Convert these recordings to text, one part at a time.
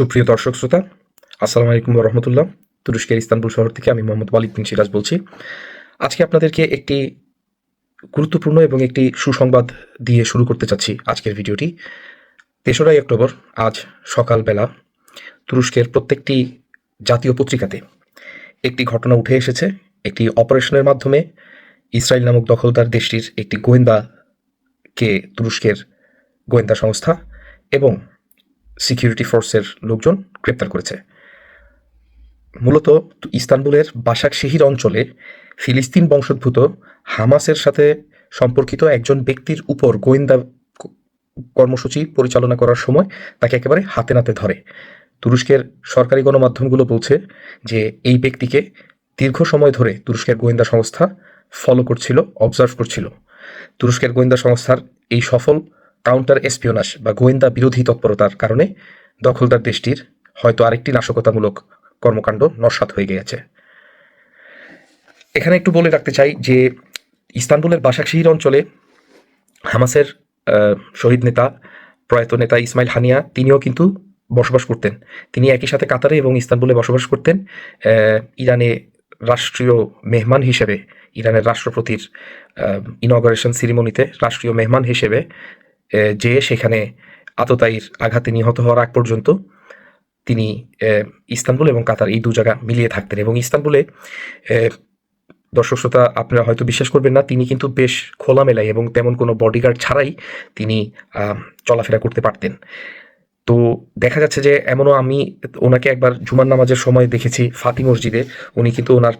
সুপ্রিয় দর্শক শ্রোতা, আসসালামু আলাইকুম রহমতুল্লাহ। তুরস্কের ইস্তানবুল শহর থেকে আমি মোহাম্মদ ওয়ালিদ বিন সিরাজ বলছি। আজকে আপনাদেরকে একটি গুরুত্বপূর্ণ এবং একটি সুসংবাদ দিয়ে শুরু করতে চাচ্ছি আজকের ভিডিওটি। তেসরাই অক্টোবর, আজ সকালবেলা তুরস্কের প্রত্যেকটি জাতীয় পত্রিকাতে একটি ঘটনা উঠে এসেছে। একটি অপারেশনের মাধ্যমে ইসরায়েল নামক দখলদার দেশটির একটি গোয়েন্দাকে তুরস্কের গোয়েন্দা সংস্থা এবং সিকিউরিটি ফোর্সের লোকজন গ্রেপ্তার করেছে। মূলত ইস্তানবুলের বাসাক শিহির অঞ্চলে ফিলিস্তিন বংশোদ্ভূত হামাসের সাথে সম্পর্কিত একজন ব্যক্তির উপর গোয়েন্দা কর্মসূচি পরিচালনা করার সময় তাকে একেবারে হাতে নাতে ধরে। তুরস্কের সরকারি গণমাধ্যমগুলো বলছে যে এই ব্যক্তিকে দীর্ঘ সময় ধরে তুরস্কের গোয়েন্দা সংস্থা ফলো করছিল অবজার্ভ করছিল। তুরস্কের গোয়েন্দা সংস্থার এই সফল কাউন্টার এসপিওনাস বা গোয়েন্দা বিরোধী তৎপরতার কারণে দখলদার দেশটির হয়তো আরেকটি নাশকতামূলক কর্মকাণ্ড নস্বাত হয়ে গিয়েছে। এখানে একটু বলে রাখতে চাই যে ইস্তানবুলের বাসাকশিহির অঞ্চলে হামাসের শহীদ নেতা, প্রয়াত নেতা ইসমাইল হানিয়া, তিনিও কিন্তু বসবাস করতেন। তিনি একই সাথে কাতারে এবং ইস্তানবুলে বসবাস করতেন। ইরানে রাষ্ট্রীয় মেহমান হিসেবে, ইরানের রাষ্ট্রপতির ইনগরেশন সিরিমনিতে রাষ্ট্রীয় মেহমান হিসেবে যে সেখানে আততায়ীর আঘাতে নিহত হওয়ার আগ পর্যন্ত তিনি ইস্তানবুল এবং কাতার এই দু জায়গা মিলিয়ে থাকতেন এবং ইস্তানবুলে দর্শক শ্রোতা আপনারা হয়তো বিশ্বাস করবেন না, তিনি কিন্তু বেশ খোলামেলায় এবং তেমন কোনো বডিগার্ড ছাড়াই তিনি চলাফেরা করতে পারতেন। তো দেখা যাচ্ছে যে এমনও আমি ওনাকে একবার জুমার নামাজের সময় দেখেছি ফাতি মসজিদে, উনি কিন্তু ওনার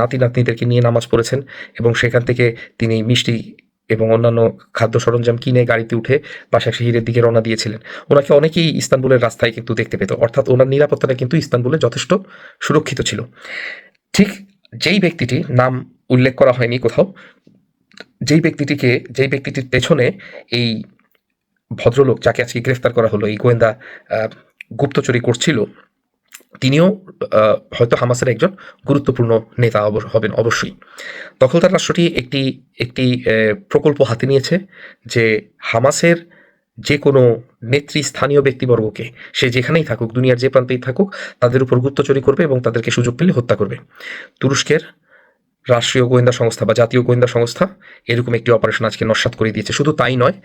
নাতি নাতনিদেরকে নিয়ে নামাজ পড়েছেন এবং সেখান থেকে তিনি মিষ্টি এবং অন্যান্য খাদ্য সরঞ্জাম কিনে গাড়িতে উঠে বাসা শহরের দিকে রওনা দিয়েছিলেন। ওনাকে অনেকেই ইস্তানবুলের রাস্তায় কিন্তু দেখতে পেত। অর্থাৎ ওনার নিরাপত্তাটা কিন্তু ইস্তানবুলে যথেষ্ট সুরক্ষিত ছিল। ঠিক যেই ব্যক্তিটি, নাম উল্লেখ করা হয়নি কোথাও, যেই ব্যক্তিটিকে, যেই ব্যক্তিটির পেছনে এই ভদ্রলোক যাকে আজকে গ্রেফতার করা হলো, এই গোয়েন্দা গুপ্তচুরি করছিল তিনিও হয়তো হামাসের একজন গুরুত্বপূর্ণ নেতা হবেন অবশ্যই। দখলদার রাষ্ট্রটি একটি একটি প্রকল্প হাতে নিয়েছে যে হামাসের যে কোনো নেত্রী স্থানীয় ব্যক্তিবর্গকে, সে যেখানেই থাকুক, দুনিয়ার যে প্রান্তেই থাকুক, তাদের উপর গুপ্তচুরি করবে এবং তাদেরকে সুযোগ পেলে হত্যা করবে। তুরস্কের রাষ্ট্রীয় গোয়েন্দা সংস্থা বা জাতীয় গোয়েন্দা সংস্থা এরকম একটি অপারেশন আজকে নস্বাত করে দিয়েছে। শুধু তাই নয়,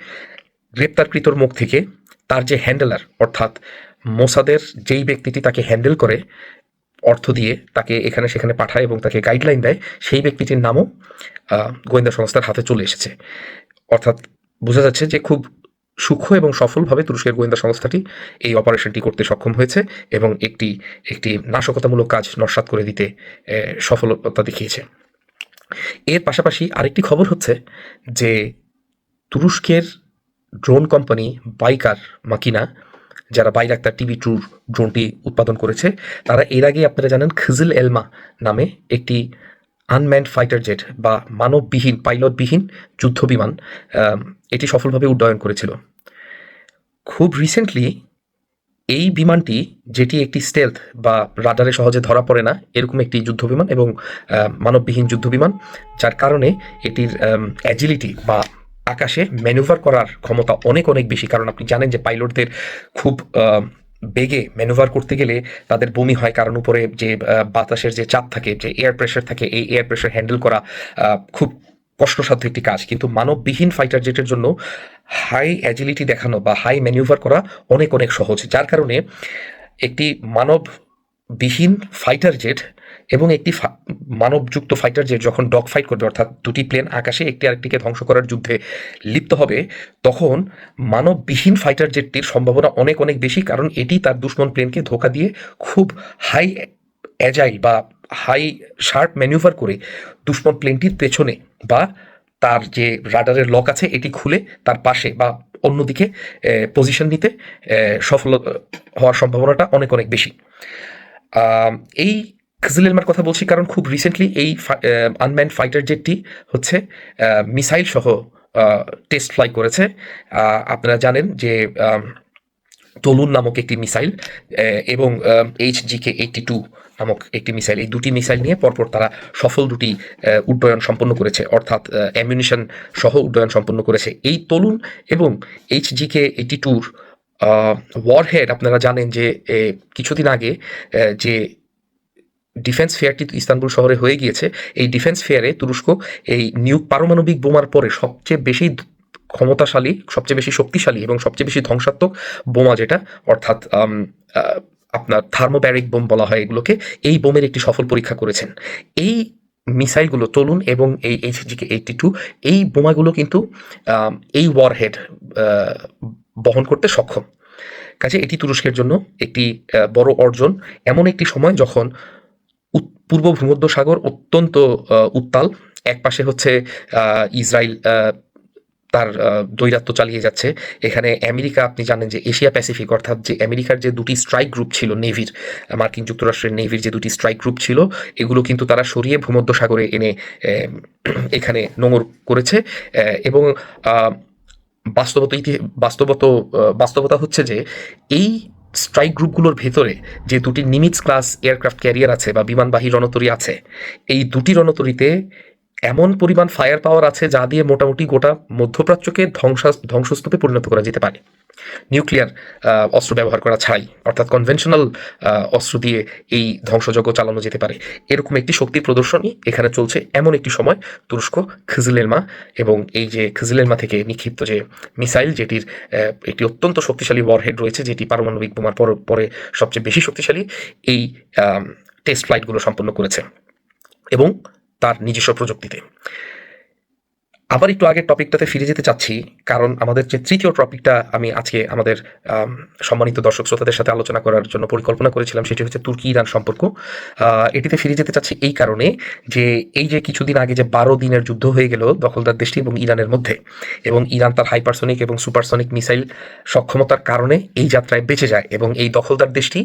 গ্রেপ্তারকৃতর মুখ থেকে তার যে হ্যান্ডেলার, অর্থাৎ মোসাদের যেই ব্যক্তিটি তাকে হ্যান্ডেল করে, অর্থ দিয়ে তাকে এখানে সেখানে পাঠায় এবং তাকে গাইডলাইন দেয়, সেই ব্যক্তিটির নামও গোয়েন্দা সংস্থার হাতে চলে এসেছে। অর্থাৎ বোঝা যাচ্ছে যে খুব সূক্ষ্ম এবং সফলভাবে তুরস্কের গোয়েন্দা সংস্থাটি এই অপারেশনটি করতে সক্ষম হয়েছে এবং একটি একটি নাশকতামূলক কাজ নস্বাত করে দিতে সফলতা দেখিয়েছে। এর পাশাপাশি আরেকটি খবর হচ্ছে যে তুরস্কের ড্রোন কোম্পানি বাইকার মাকিনা যারা বাইরাক্তার টিভি ট্যুর ড্রোনটি উৎপাদন করেছে, তারা এর আগে আপনারা জানেন খিজিল এলমা নামে একটি আনম্যান্ড ফাইটার জেট বা মানববিহীন, পাইলটবিহীন যুদ্ধ বিমান এটি সফলভাবে উড্ডয়ন করেছিল। খুব রিসেন্টলি এই বিমানটি, যেটি একটি স্টেলথ বা রাডারে সহজে ধরা পড়ে না, এরকম একটি যুদ্ধ বিমান এবং মানববিহীন যুদ্ধ বিমান যার কারণে এটির অ্যাজিলিটি বা আকাশে ম্যানুভার করার ক্ষমতা অনেক অনেক বেশি। কারণ আপনি জানেন যে পাইলটদের খুব বেগে ম্যানুভার করতে গেলে তাদের বমি হয়। কারণ উপরে যে বাতাসের যে চাপ থাকে, যে এয়ার প্রেশার থাকে, এই এয়ার প্রেশার হ্যান্ডেল করা খুব কষ্টসাধ্য একটি কাজ। কিন্তু মানববিহীন ফাইটার জেটের জন্য হাই অ্যাজিলিটি দেখানো বা হাই ম্যানুভার করা অনেক অনেক সহজ। যার কারণে একটি মানববিহীন ফাইটার জেট এবং একটি মানবযুক্ত ফাইটার জেট যখন ডগ ফাইট করবে অর্থাৎ দুটি প্লেন আকাশে একটি আরেকটিকে ধ্বংস করার যুদ্ধে লিপ্ত হবে তখন মানববিহীন ফাইটার জেটটির সম্ভাবনা অনেক অনেক বেশি কারণ এটি তার দুশ্মন প্লেনকে ধোকা দিয়ে খুব হাই অ্যাজাইল বা হাই শার্প ম্যানুভার করে দুশ্মন প্লেনটির পেছনে বা তার যে রাডারের লক আছে এটি খুলে তার পাশে বা অন্যদিকে পজিশন নিতে সফল হওয়ার সম্ভাবনাটা অনেক অনেক বেশি। আম, এই খিজিলেলমার কথা বলছি কারণ খুব রিসেন্টলি এই আনম্যান্ড ফাইটার জেটটি হচ্ছে মিসাইল সহ টেস্ট ফ্লাই করেছে। আপনারা জানেন যে তলুন নামক একটি মিসাইল এবং এইচ জিকে এইটটি টু নামক একটি মিসাইল এই দুটি মিসাইল নিয়ে পরপর তারা সফল দুটি উড্ডয়ন সম্পন্ন করেছে। অর্থাৎ অ্যামিউনিশন সহ উড্ডয়ন সম্পন্ন করেছে। এই তলুন এবং এইচ জিকে এইটটি টুর ওয়ারহেড আপনারা জানেন যে কিছুদিন আগে যে ডিফেন্স ফেয়ারটি ইস্তানবুল শহরে হয়ে গিয়েছে। এই ডিফেন্স ফেয়ারে তুরস্ক এই নিউ পারমাণবিক বোমার পরে সবচেয়ে বেশি ক্ষমতাশালী, সবচেয়ে বেশি শক্তিশালী এবং সবচেয়ে বেশি ধ্বংসাত্মক বোমা যেটা, অর্থাৎ আপনার থার্মোব্যারিক বোম বলা হয় এগুলোকে, এই বোমের একটি সফল পরীক্ষা করেছেন। এই মিসাইলগুলো চলুন এবং এই এইচজিকে এইটটি টু এই বোমাগুলো কিন্তু এই ওয়ারহেড বহন করতে সক্ষম। কাজে এটি তুরস্কের জন্য একটি বড় অর্জন। এমন একটি সময় যখন পূর্ব ভূমধ্য সাগর অত্যন্ত উত্তাল। এক পাশে হচ্ছে ইসরায়েল তার আহ, দৈরাত্য চালিয়ে যাচ্ছে। এখানে আমেরিকা আপনি জানেন যে এশিয়া প্যাসিফিক অর্থাৎ যে আমেরিকার যে দুটি স্ট্রাইক গ্রুপ ছিল নেভির মার্কিন যুক্তরাষ্ট্রের নেভির যে দুটি স্ট্রাইক গ্রুপ ছিল এগুলো কিন্তু তারা সরিয়ে ভূমধ্য সাগরে এনে এখানে নোঙর করেছে। এবং বাস্তবত বাস্তবত বাস্তবতা হচ্ছে যে এই স্ট্রাইক গ্রুপগুলোর ভেতরে যে দুটি নিমিটস ক্লাস এয়ারক্রাফট ক্যারিয়ার আছে বা বিমানবাহী রণতরী আছে, এই দুটি রণতরীতে এমন পরিমাণ ফায়ার পাওয়ার আছে যা দিয়ে মোটামুটি গোটা মধ্যপ্রাচ্যকে ধ্বংসা, ধ্বংসস্তূপে পরিণত করা যেতে পারে। নিউক্লিয়ার অস্ত্র ব্যবহার করা ছাড়াই, অর্থাৎ কনভেনশনাল অস্ত্র দিয়ে এই ধ্বংসযজ্ঞ চালানো যেতে পারে। এরকম একটি শক্তি প্রদর্শনী এখানে চলছে এমন একটি সময় তুরস্ক, খিজিলেলমা এবং এই যে খিজিলেলমা থেকে নিক্ষিপ্ত যে মিসাইল যেটির একটি অত্যন্ত শক্তিশালী ওয়ারহেড রয়েছে, যেটি পারমাণবিক বোমার পর, পরে সবচেয়ে বেশি শক্তিশালী, এই টেস্ট ফ্লাইটগুলো সম্পন্ন করেছে এবং তার নিজস্ব প্রযুক্তিতে। আবার একটু আগের টপিকটাতে ফিরে যেতে চাচ্ছি, কারণ আমাদের যে তৃতীয় টপিকটা আমি আজকে আমাদের সম্মানিত দর্শক শ্রোতাদের সাথে আলোচনা করার জন্য পরিকল্পনা করেছিলাম, সেটি হচ্ছে তুর্কি ইরান সম্পর্ক এটিতে ফিরে যেতে চাচ্ছি এই কারণে যে এই যে কিছুদিন আগে যে বারো দিনের যুদ্ধ হয়ে গেল দখলদার দেশটি এবং ইরানের মধ্যে, এবং ইরান তার হাইপারসনিক এবং সুপারসনিক মিসাইল সক্ষমতার কারণে এই যাত্রায় বেঁচে যায়, এবং এই দখলদার দেশটি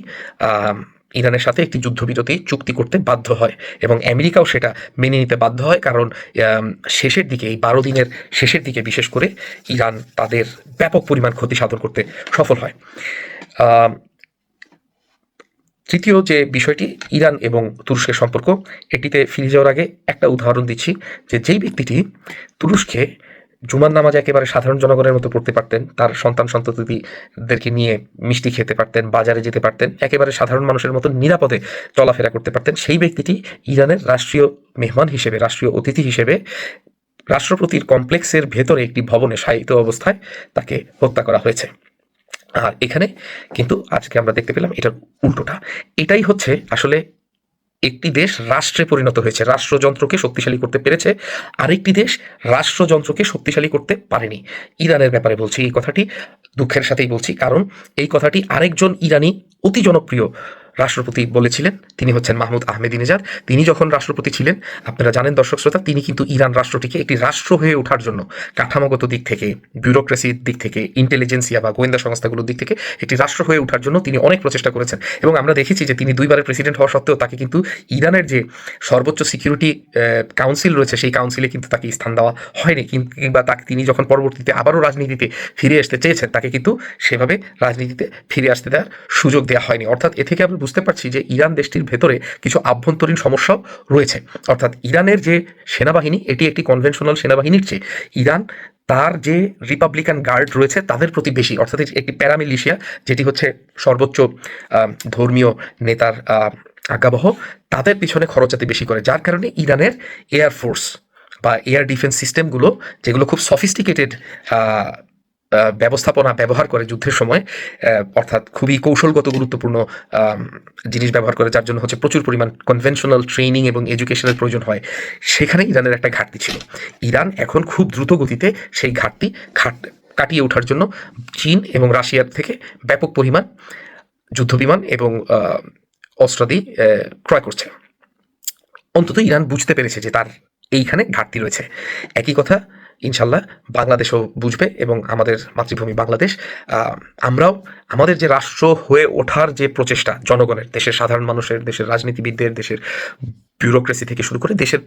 ইরানের সাথে একটি যুদ্ধবিরতি চুক্তি করতে বাধ্য হয় এবং আমেরিকাও সেটা মেনে নিতে বাধ্য হয় কারণ শেষের দিকে, এই বারো দিনের শেষের দিকে বিশেষ করে ইরান তাদের ব্যাপক পরিমাণ ক্ষতি সাধন করতে সফল হয়। তৃতীয় যে বিষয়টি, ইরান এবং তুরস্কের সম্পর্ক, এটিতে ফিরে যাওয়ার আগে একটা উদাহরণ দিচ্ছি যে যেই ব্যক্তিটি তুরস্কে জুমার নামাজ একেবারে সাধারণ জনগণের মতো পড়তে পারতেন, তার সন্তান সন্ততিদেরকে নিয়ে মিষ্টি খেতে পারতেন, বাজারে যেতে পারতেন, একেবারে সাধারণ মানুষের মতো নিরাপদে চলাফেরা করতে পারতেন। সেই ব্যক্তিটি ইরানের রাষ্ট্রীয় মেহমান হিসেবে, রাষ্ট্রীয় অতিথি হিসেবে রাষ্ট্রপতির কমপ্লেক্সের ভেতরে একটি ভবনে শায়িত অবস্থায় তাকে হত্যা করা হয়েছে। আর এখানে কিন্তু আজকে আমরা দেখতে পেলাম এটার উল্টোটা। এটাই হচ্ছে আসলে একটি দেশ রাষ্ট্রে পরিণত হয়েছে। রাষ্ট্রযন্ত্রকে শক্তিশালী করতে পেরেছে। আরেকটি দেশ রাষ্ট্রযন্ত্রকে শক্তিশালী করতে পারেনি। ইরানের ব্যাপারে বলছি এই কথাটি, দুঃখের সাথেই বলছি। কারণ এই কথাটি আরেকজন ইরানি অতি জনপ্রিয় রাষ্ট্রপতি বলেছিলেন, তিনি হচ্ছেন মাহমুদ আহমেদিনেজাদ। তিনি যখন রাষ্ট্রপতি ছিলেন, আপনারা জানেন দর্শক শ্রোতা, তিনি কিন্তু ইরান রাষ্ট্রটিকে একটি রাষ্ট্র হয়ে ওঠার জন্য কাঠামোগত দিক থেকে ব্যুরোক্রেসির দিক থেকে ইন্টেলিজেন্সিয়া বা গোয়েন্দা সংস্থাগুলোর দিক থেকে একটি রাষ্ট্র হয়ে ওঠার জন্য তিনি অনেক প্রচেষ্টা করেছেন। এবং আমরা দেখেছি যে তিনি দুইবারের প্রেসিডেন্ট হওয়া সত্ত্বেও তাকে কিন্তু ইরানের যে সর্বোচ্চ সিকিউরিটি কাউন্সিল রয়েছে, সেই কাউন্সিলে কিন্তু তাকে স্থান দেওয়া হয়নি। কিংবা তাকে, তিনি যখন পরবর্তীতে আবারও রাজনীতিতে ফিরে আসতে চেয়েছেন, তাকে কিন্তু সেভাবে রাজনীতিতে ফিরে আসতে দেওয়ার সুযোগ দেওয়া হয়নি। অর্থাৎ এ থেকে আমরা বুঝতে পারছি যে ইরান দেশটির ভেতরে কিছু আভ্যন্তরীণ সমস্যাও রয়েছে। অর্থাৎ ইরানের যে সেনাবাহিনী, এটি একটি কনভেনশনাল সেনাবাহিনীর চেয়ে ইরান তার যে রিপাবলিকান গার্ড রয়েছে, তাদের প্রতি বেশি। অর্থাৎ একটি প্যারামিলিশিয়া যেটি হচ্ছে সর্বোচ্চ ধর্মীয় নেতার আজ্ঞাবহ তাদের পিছনে খরচাতে বেশি করে। যার কারণে ইরানের এয়ারফোর্স বা এয়ার ডিফেন্স সিস্টেমগুলো যেগুলো খুব সফিস্টিকেটেড ব্যবস্থাপনা ব্যবহার করে যুদ্ধের সময় অর্থাৎ খুবই কৌশলগত গুরুত্বপূর্ণ জিনিস ব্যবহার করে, যার জন্য হচ্ছে প্রচুর পরিমাণ কনভেনশনাল ট্রেনিং এবং এডুকেশনের প্রয়োজন হয়। সেখানে ইরানের একটা ঘাটতি ছিল। ইরান এখন খুব দ্রুত গতিতে সেই ঘাটতি খাট কাটিয়ে ওঠার জন্য চীন এবং রাশিয়ার থেকে ব্যাপক পরিমাণ যুদ্ধবিমান এবং অস্ত্রাদি ক্রয় করছে। অন্তত ইরান বুঝতে পেরেছে যে তার এইখানে ঘাটতি রয়েছে। একই কথা ইনশাল্লাহ বাংলাদেশও বুঝবে এবং আমাদের মাতৃভূমি বাংলাদেশ। আমরাও আমাদের যে রাষ্ট্র হয়ে ওঠার যে প্রচেষ্টা, জনগণের, দেশের সাধারণ মানুষের, দেশের রাজনীতিবিদদের, দেশের ব্যুরোক্রেসি থেকে শুরু করে দেশের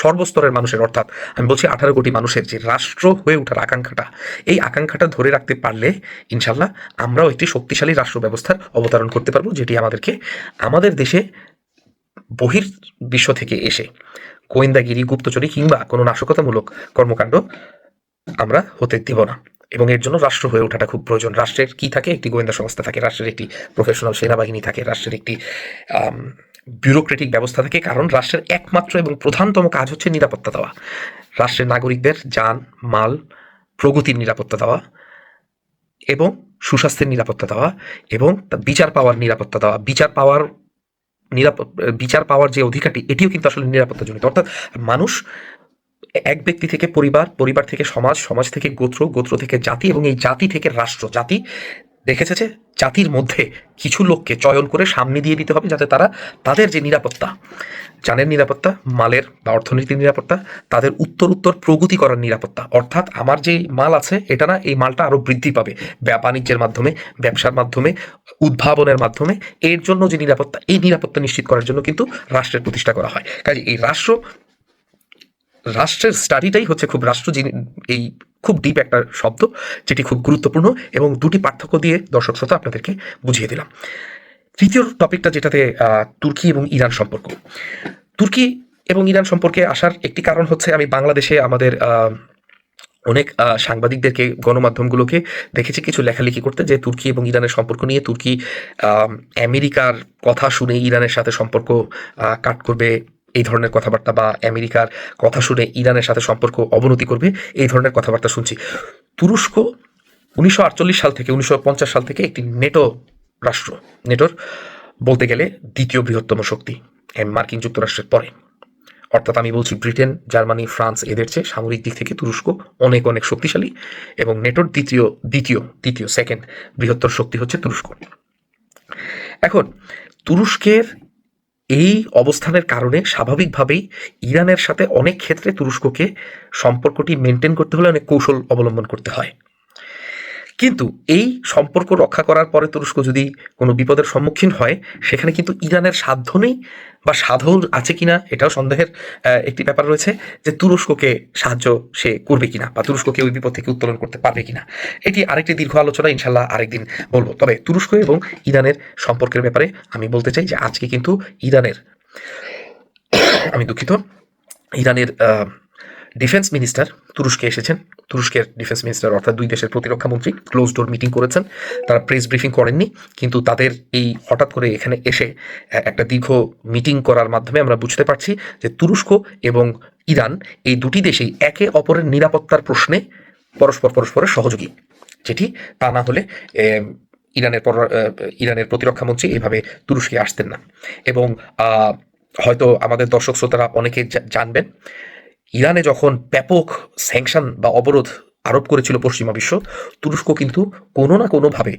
সর্বস্তরের মানুষের, অর্থাৎ আমি বলছি আঠারো কোটি মানুষের যে রাষ্ট্র হয়ে ওঠার আকাঙ্ক্ষাটা, এই আকাঙ্ক্ষাটা ধরে রাখতে পারলে ইনশাল্লাহ আমরাও একটি শক্তিশালী রাষ্ট্র ব্যবস্থার অবতারণ করতে পারব, যেটি আমাদেরকে আমাদের দেশে বহির বিশ্ব থেকে এসে গোয়েন্দাগিরি, গুপ্তচুরি কিংবা কোনো নাশকতামূলক কর্মকাণ্ড আমরা হতে দেব না। এবং এর জন্য রাষ্ট্র হয়ে ওঠাটা খুব প্রয়োজন। রাষ্ট্রের কি থাকে? একটি গোয়েন্দা সংস্থা থাকে, রাষ্ট্রের একটি প্রফেশনাল সেনাবাহিনী থাকে, রাষ্ট্রের একটি ব্যুরোক্রেটিক ব্যবস্থা থাকে, কারণ রাষ্ট্রের একমাত্র এবং প্রধানতম কাজ হচ্ছে নিরাপত্তা দেওয়া। রাষ্ট্রের নাগরিকদের যান, মাল, প্রগতির নিরাপত্তা দেওয়া এবং সুস্বাস্থ্যের নিরাপত্তা দেওয়া এবং বিচার পাওয়ার নিরাপত্তা দেওয়া। বিচার পাওয়ার নিরাপদ বিচার পাওয়ার যে অধিকারটি, এটিও কিন্তু আসলে নিরাপত্তাজনিত। অর্থাৎ মানুষ এক ব্যক্তি থেকে পরিবার পরিবার থেকে সমাজ সমাজ থেকে গোত্র গোত্র থেকে জাতি এবং এই জাতি থেকে রাষ্ট্র। জাতি দেখেছে যে জাতির মধ্যে কিছু লোককে চয়ন করে সামনে দিয়ে দিতে হবে যাতে তারা তাদের যে নিরাপত্তা, জানের নিরাপত্তা, মালের বা অর্থনীতির নিরাপত্তা, তাদের উত্তর উত্তর প্রগতি করার নিরাপত্তা। অর্থাৎ আমার যে মাল আছে, এটা না এই মালটা আরও বৃদ্ধি পাবে। বাণিজ্যের মাধ্যমে, ব্যবসার মাধ্যমে, উদ্ভাবনের মাধ্যমে, এর জন্য যে নিরাপত্তা, এই নিরাপত্তা নিশ্চিত করার জন্য কিন্তু রাষ্ট্রের প্রতিষ্ঠা করা হয়। কাজে এই রাষ্ট্র, রাষ্ট্রের স্টাডিটাই হচ্ছে খুব রাষ্ট্র যিনি এই খুব ডিপ একটা শব্দ, যেটি খুব গুরুত্বপূর্ণ এবং দুটি পার্থক্য দিয়ে দর্শক শ্রোতা আপনাদেরকে বুঝিয়ে দিলাম। তৃতীয় টপিকটা যেটাতে তুর্কি এবং ইরান সম্পর্ক। তুর্কি এবং ইরান সম্পর্কে আসার একটি কারণ হচ্ছে, আমি বাংলাদেশে আমাদের অনেক সাংবাদিকদেরকে, গণমাধ্যমগুলোকে দেখেছি কিছু লেখালেখি করতে যে তুর্কি এবং ইরানের সম্পর্ক নিয়ে তুর্কি আমেরিকার কথা শুনে ইরানের সাথে সম্পর্ক কাট করবে এই ধরনের কথাবার্তা বা আমেরিকার কথা শুনে ইরানের সাথে সম্পর্ক অবনতি করবে, এই ধরনের কথাবার্তা শুনছি। তুরস্ক উনিশশো আটচল্লিশ সাল থেকে, উনিশশো পঞ্চাশ সাল থেকে একটি নেটো রাষ্ট্র, নেটোর বলতে গেলে দ্বিতীয় বৃহত্তম শক্তি মার্কিন যুক্তরাষ্ট্রের পরে। অর্থাৎ আমি বলছি ব্রিটেন, জার্মানি, ফ্রান্স এদের চেয়ে সামরিক দিক থেকে তুরস্ক অনেক অনেক শক্তিশালী এবং নেটোর দ্বিতীয় দ্বিতীয় দ্বিতীয়, সেকেন্ড বৃহত্তর শক্তি হচ্ছে তুরস্ক। এখন তুরস্কের এই অবস্থানের কারণে স্বাভাবিকভাবেই ইরানের সাথে অনেক ক্ষেত্রে তুরস্ককে সম্পর্কটি মেনটেন করতে হলে অনেক কৌশল অবলম্বন করতে হয়। কিন্তু এই সম্পর্ক রক্ষা করার পরে তুরস্ক যদি কোনো বিপদের সম্মুখীন হয়, সেখানে কিন্তু ইরানের সাধ্য নেই বা সাধন আছে কিনা এটাও সন্দেহের একটি ব্যাপার রয়েছে যে তুরস্ককে সাহায্য সে করবে কিনা বা তুরস্ককে ওই বিপদ থেকে উত্তোলন করতে পারবে কিনা। এটি আরেকটি দীর্ঘ আলোচনা ইনশাল্লাহ আরেকদিন বলব। তবে তুরস্ক এবং ইরানের সম্পর্কের ব্যাপারে আমি বলতে চাই যে আজকে কিন্তু ইরানের, আমি দুঃখিত, ইরানের ডিফেন্স মিনিস্টার তুরস্কে এসেছেন। তুরস্কের ডিফেন্স মিনিস্টার অর্থাৎ দুই দেশের প্রতিরক্ষা মন্ত্রী ক্লোজ ডোর মিটিং করেছেন। তারা প্রেস ব্রিফিং করেননি, কিন্তু তাদের এই হঠাৎ করে এখানে এসে একটা দীর্ঘ মিটিং করার মাধ্যমে আমরা বুঝতে পারছি যে তুরস্ক এবং ইরান এই দুটি দেশেই একে অপরের নিরাপত্তার প্রশ্নে পরস্পর পরস্পরের সহযোগী, যেটি তা না হলে ইরানের পর ইরানের প্রতিরক্ষা মন্ত্রী এভাবে তুরস্কে আসতেন না। এবং হয়তো আমাদের দর্শক শ্রোতারা অনেকে জানবেন ইরানে যখন ব্যাপক স্যাংশন বা অবরোধ আরোপ করেছিল পশ্চিমা বিশ্ব, তুরস্ক কিন্তু কোনো না কোনোভাবে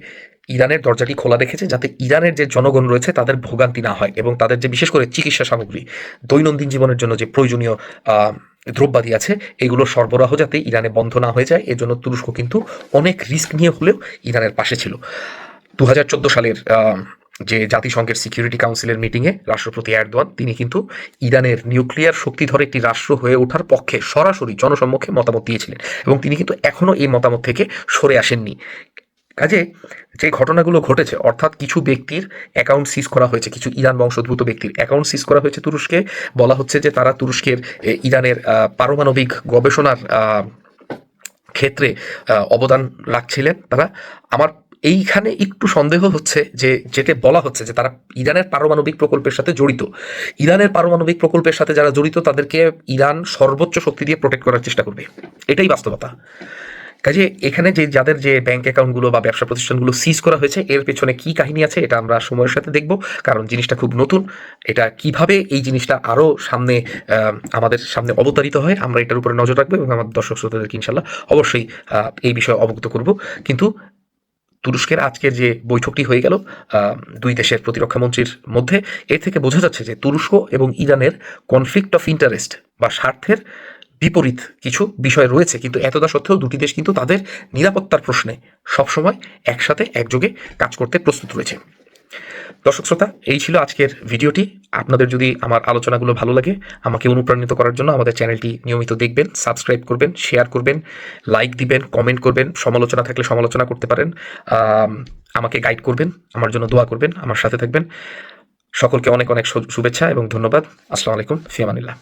ইরানের দরজাটি খোলা রেখেছে যাতে ইরানের যে জনগণ রয়েছে তাদের ভোগান্তি না হয় এবং তাদের যে বিশেষ করে চিকিৎসা সামগ্রী, দৈনন্দিন জীবনের জন্য যে প্রয়োজনীয় দ্রব্যাদি আছে, এগুলো সরবরাহ যাতে ইরানে বন্ধ না হয়ে যায়, এজন্য তুরস্ক কিন্তু অনেক রিস্ক নিয়ে হলেও ইরানের পাশে ছিল। দু হাজার চোদ্দ সালের যে জাতিসংঘের সিকিউরিটি কাউন্সিলের মিটিংয়ে রাষ্ট্রপতি এরদোয়ান, তিনি কিন্তু ইরানের নিউক্লিয়ার শক্তিধর একটি রাষ্ট্র হয়ে ওঠার পক্ষে সরাসরি জনসম্মুখে মতামত দিয়েছিলেন এবং তিনি কিন্তু এখনও এই মতামত থেকে সরে আসেননি। কাজে যে ঘটনাগুলো ঘটেছে, অর্থাৎ কিছু ব্যক্তির অ্যাকাউন্ট সিজ করা হয়েছে, কিছু ইরান বংশোদ্ভূত ব্যক্তির অ্যাকাউন্ট সিজ করা হয়েছে তুরস্কে, বলা হচ্ছে যে তারা তুরস্কের ইরানের পারমাণবিক গবেষণার ক্ষেত্রে অবদান রাখছিলেন তারা। আমার এইখানে একটু সন্দেহ হচ্ছে যে, যেটা বলা হচ্ছে যে তারা ইরানের পারমাণবিক প্রকল্পের সাথে জড়িত। ইরানের পারমাণবিক প্রকল্পের সাথে যারা জড়িত, তাদেরকে ইরান সর্বোচ্চ শক্তি দিয়ে প্রোটেক্ট করার চেষ্টা করবে। এটাই বাস্তবতা। কাজে এখানে যে, যাদের যে ব্যাংক অ্যাকাউন্টগুলো বা ব্যবসা প্রতিষ্ঠানগুলো সিজ করা হয়েছে, এর পেছনে কি কাহিনী আছে এটা আমরা সময়ের সাথে দেখব। কারণ জিনিসটা খুব নতুন। এটা কীভাবে এই জিনিসটা আরও সামনে আমাদের সামনে অবতারিত হয়, আমরা এটার উপরে নজর রাখব এবং আমার দর্শক শ্রোতাদেরকে ইনশাল্লাহ অবশ্যই এই বিষয়ে অবগত করব। কিন্তু তুরস্কের আজকের যে বৈঠকটি হয়ে গেল দুই দেশের প্রতিরক্ষা মন্ত্রীর মধ্যে, এ থেকে বোঝা যাচ্ছে যে তুরস্ক এবং ইরানের কনফ্লিক্ট অফ ইন্টারেস্ট বা স্বার্থের বিপরীত কিছু বিষয় রয়েছে। কিন্তু এতদা সত্ত্বেও দুটি দেশ কিন্তু তাদের নিরাপত্তার প্রশ্নে সবসময় একসাথে একযোগে কাজ করতে প্রস্তুত রয়েছে। দর্শক শ্রোতা, এই ছিল আজকের ভিডিওটি। আপনাদের যদি আমার আলোচনাগুলো ভালো লাগে, আমাকে অনুপ্রাণিত করার জন্য আমাদের চ্যানেলটি নিয়মিত দেখবেন, সাবস্ক্রাইব করবেন, শেয়ার করবেন, লাইক দিবেন, কমেন্ট করবেন, সমালোচনা থাকলে সমালোচনা করতে পারেন। আমাকে গাইড করবেন, আমার জন্য দোয়া করবেন, আমার সাথে থাকবেন। সকলকে অনেক অনেক শুভেচ্ছা এবং ধন্যবাদ। আসসালামু আলাইকুম, ফিয়ামানিল্লাহ।